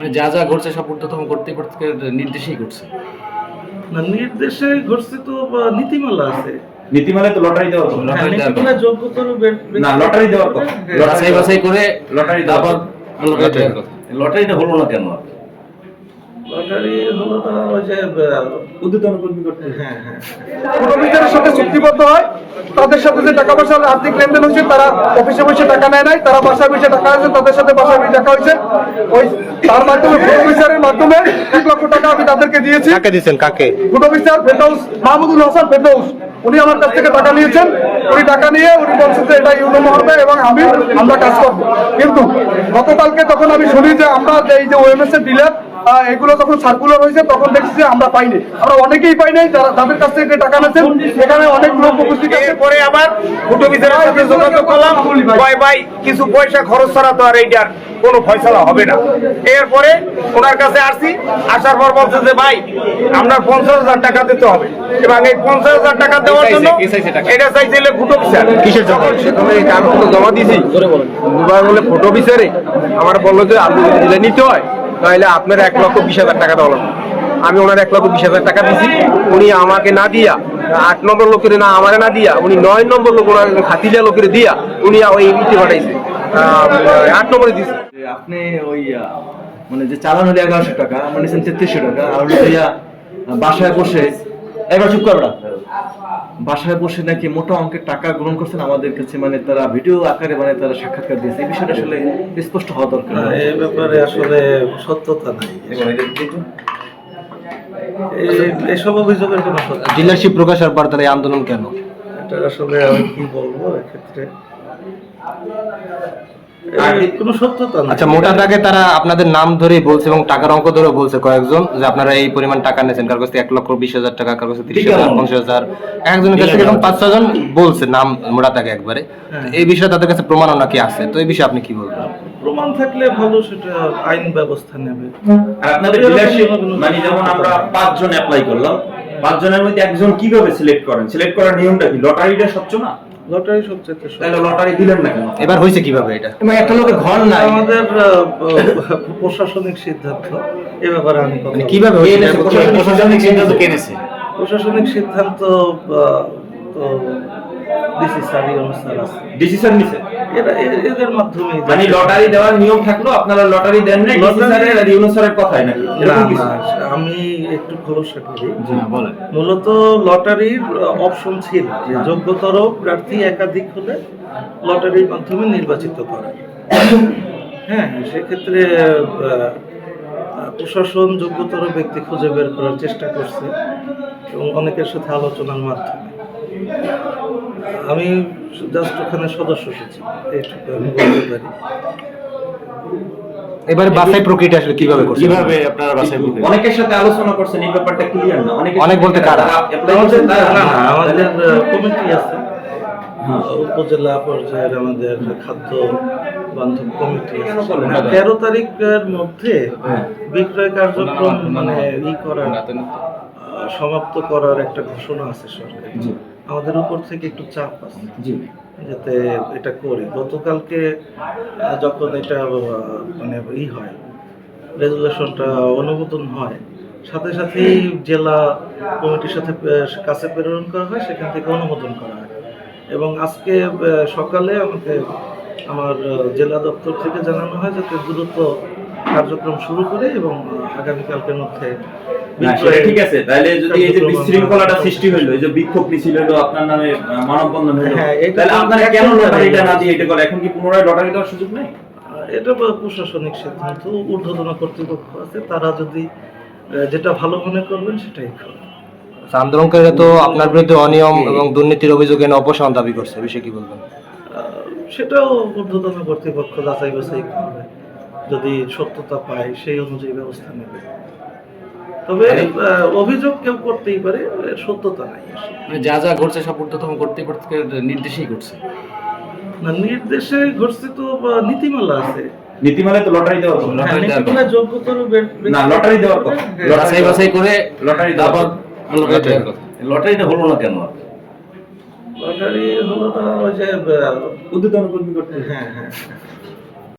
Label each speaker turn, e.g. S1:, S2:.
S1: মানে যা যা ঘটছে সব ঊর্ধ্বতম কর্তৃপক্ষের নির্দেশেই ঘটছে।
S2: না নির্দেশে ঘটছে তো নীতিমালা আছে।
S3: নীতিমালায় তো লটারি দেওয়া।
S1: লটারি
S2: নীতিমালা যোগ্যতর বে-
S3: না লটারি দেওয়ার কথা।
S1: বাছাই বাছাই করে
S3: লটারি
S1: দেওয়া
S3: লটারিটা হলো না কেন?
S2: লটারি হলো না ওই যে
S3: উদ্যোতন কর্মী
S2: হ্যাঁ হ্যাঁ
S4: কর্মীদের সাথে চুক্তিবদ্ধ হয়। তাদের সাথে যে টাকা পয়সার আর্থিক লেনদেন হয়েছে তারা অফিসে বসে টাকা নেয় নাই তারা বাসায় বসে টাকা আছে তাদের সাথে বাসায় বসে টাকা হয়েছে। ওই তার মাধ্যমে ফুড অফিসারের মাধ্যমে এক লক্ষ টাকা আমি তাদেরকে দিয়েছি।
S5: কাকে দিচ্ছেন কাকে?
S4: Food officer Ferdous Mahmudul Hasan Ferdous. উনি আমার কাছ থেকে টাকা নিয়েছেন। উনি টাকা নিয়ে উনি বলছেন যে এটা ইউনো হবে এবং আমি আমরা কাজ করব। কিন্তু গতকালকে তখন আমি শুনি যে আমরা যে এই যে ওএমএস এর ডিলার এগুলো যখন সার্কুলার হয়েছে তখন দেখছি যে আমরা পাইনি। আমরা অনেকেই পাই নাই যারা তাদের কাছ থেকে টাকা নিয়েছেন। এখানে অনেক লোক উপস্থিত আছে।
S5: এরপরে আবার ফুটো অফিসারের সাথে যোগাযোগ করলাম। ভাই। ভাই কিছু পয়সা খরচ ছাড়া তো আর এইটার কোনো ফয়সালা হবে না। এরপরে ওনার কাছে আসছি। আসার পর বলছে যে ভাই আমরা পঞ্চাশ হাজার টাকা দিতে হবে। এবং এই পঞ্চাশ হাজার টাকা দেওয়ার জন্য? এটা চাইছিল ফুটো অফিসার। কিসের জন্য? সেখানে কাগজ জমা দিয়েছি। দুবার বলে ফুটো অফিসারে আমার বলল যে আপনি দিলে নিতে হয়। তাহলে আপনার এক লক্ষ বিশ হাজার টাকা দেওয়া। আমি ওনার এক লক্ষ বিশ হাজার টাকা দিছি, উনি আমাকে না দিয়া, আট নম্বর লোকের না আমারে না দিয়া, উনি নয় নম্বর লোক ওনার খাতিজা লোকের দিয়া উনি ওই ইতে পাঠাইছে। আট নম্বরে দিছে।
S3: আপনি ওই মানে যে চালান হলে এগারোশো টাকা, আমার নিচ্ছেন তেত্রিশশো টাকা, আর বাসায় বসে এবার চুপ করবে বাসায় বসে নাকি মোটা অঙ্কের টাকা গ্রহণ করছেন আমাদের কাছে মানে তারা ভিডিও আকারে মানে তারা সাক্ষাৎকার দিয়েছে। এই বিষয়টা আসলে স্পষ্ট হওয়া দরকার।
S2: এই ব্যাপারে আসলে সত্যতা নাই। এই- এইসব অভিযোগের কোনো সত্য
S5: ডিলারশিপ প্রকাশের পর তারা এই আন্দোলন কেন?
S2: এটা আসলে আমি কি বলব এক্ষেত্রে? কোনো সত্যতা
S5: আচ্ছা মোটা দাগে তারা আপনাদের নাম ধরে বলছে এবং টাকার অঙ্ক ধরে বলছে কয়েকজন যে আপনারা এই পরিমাণ টাকা নিয়েছেন কার কাছ এক লক্ষ বিশ হাজার টাকা কার কাছে তিরিশ হাজার পঞ্চাশ হাজার একজনের কাছ থেকে এরকম পাঁচ ছজন বলছে নাম মোটা দাগে একবারে। এই বিষয়ে তাদের কাছে প্রমাণও নাকি আছে? তো এই বিষয়ে আপনি কি বলবেন?
S2: প্রমাণ থাকলে ভালো সেটা আইন ব্যবস্থা নেবে।
S3: আর আপনাদের ডিলারশিপ মানে যেমন আমরা পাঁচজন অ্যাপ্লাই করলাম পাঁচজনের মধ্যে একজন কীভাবে সিলেক্ট করেন? সিলেক্ট করার নিয়মটা কি? লটারিটা না?
S2: লটারি সবচেয়ে
S3: তাহলে লটারি দিলেন না কেন?
S5: এবার হয়েছে কীভাবে এটা?
S1: এবং একটা লোকের ঘর নাই।
S2: আমাদের প্রশাসনিক সিদ্ধান্ত এ ব্যাপারে আমি
S5: মানে কীভাবে হয়েছে?
S1: প্রশাসনিক- সিদ্ধান্ত কেনেছে
S2: প্রশাসনিক সিদ্ধান্ত আহ, তো ডিসি স্যারই অনুষ্ঠান আছে।
S3: ডিসিশন নিছে।
S2: এরা এদের মাধ্যমে
S3: মানে লটারি দেওয়ার নিয়ম থাকল আপনারা লটারি দেন না ডিসি স্যারের আর ইউনো স্যারের কথাই নাকি?
S2: না
S3: এরকম কিছু?
S2: আমি একটু খোলসা করি।
S1: হ্যাঁ, বলেন।
S2: মূলত লটারির অপশন ছিল যে যোগ্যতর প্রার্থী একাধিক হলে লটারির মাধ্যমে নির্বাচিত করা। হ্যাঁ সেক্ষেত্রে প্রশাসন যোগ্যতর ব্যক্তি খুঁজে বের করার চেষ্টা করছে এবং অনেকের সাথে আলোচনার মাধ্যমে। আমি জাস্ট ওখানে সদস্য সচিব এইটুকু আমি বলতে পারি।
S5: এবারে বাছাই প্রক্রিয়াটা আসলে কীভাবে করছে
S1: কীভাবে আপনারা বাছাই করবেন?
S3: অনেকের সাথে আলোচনা করছেন এই ব্যাপারটা ক্লিয়ার না। অনেকে
S5: অনেক বলতে কারা?
S2: আমাদের না, না, আমাদের কমিটি আছে। উপজেলা পর্যায়ের আমাদের খাদ্য বান্ধব কমিটি আছে। তেরো তারিখের মধ্যে
S3: হ্যাঁ।
S2: বিক্রয় কার্যক্রম মানে ই করার আহ, সমাপ্ত করার একটা ঘোষণা আছে সরকার
S3: জি।
S2: আমাদের উপর থেকে একটু চাপ আছে।
S3: জি।
S2: যাতে এটা করি। গতকালকে যখন এটা মানে ই হয় রেজুলেশনটা অনুমোদন হয় সাথে সাথেই জেলা কমিটির সাথে কাছে প্রেরণ করা হয় সেখান থেকে অনুমোদন করা হয়। এবং আজকে সকালে আমাকে আমার জেলা দপ্তর থেকে জানানো হয় যাতে দ্রুত কার্যক্রম শুরু করে এবং আগামীকালকের মধ্যে
S3: ঠিক আছে। তাহলে যদি এই যে বিশৃঙ্খলাটা সৃষ্টি হইল এই যে বিক্ষোভ মিছিল হলো আপনার নামে মানববন্ধন হলো
S2: হ্যাঁ,
S3: তাহলে আপনারা কেন লটারিটা না দিয়ে এটা করে? এখন কি পুনরায় লটারি দেওয়ার সুযোগ নেই?
S2: এটা প্রশাসনিক সিদ্ধান্ত ঊর্ধ্বতন কর্তৃপক্ষ আছে তারা যদি যেটা ভালো মনে করবেন সেটাই করবেন
S5: আচ্ছা, আন্দোলনকারীরা তো আপনার বিরুদ্ধে অনিয়ম এবং দুর্নীতির অভিযোগ এনে অপসারণ দাবি করছে বিষয়ে কি বলবেন?
S2: আহ, সেটাও ঊর্ধ্বতন কর্তৃপক্ষ যাচাই বাছাই করবে। যদি সত্যতা পায় সেই অনুযায়ী ব্যবস্থা নেবে। তবে অভিযোগ কেউ করতেই পারে সত্যতা নাই
S1: মানে যা যা ঘটছে সব ঊর্ধ্বতম কর্তৃপক্ষের নির্দেশেই ঘটছে।
S2: না নির্দেশে ঘটছে তো নীতিমালা আছে।
S3: নীতিমালায় তো লটারি
S1: লটারি
S2: হ্যাঁ, যোগ্যতর
S3: না লটারি দেওয়ার কথা।
S1: বাছাই বাছাই করে
S3: লটারি দেওয়ার
S1: তারপর
S3: কথা।
S1: লটারি দেওয়ার কথা।
S3: লটারিটা হলো না কেন?
S2: লটারি হলো না ওই যে
S3: উদ্যোতন কর্মী করতে
S2: হ্যাঁ হ্যাঁ।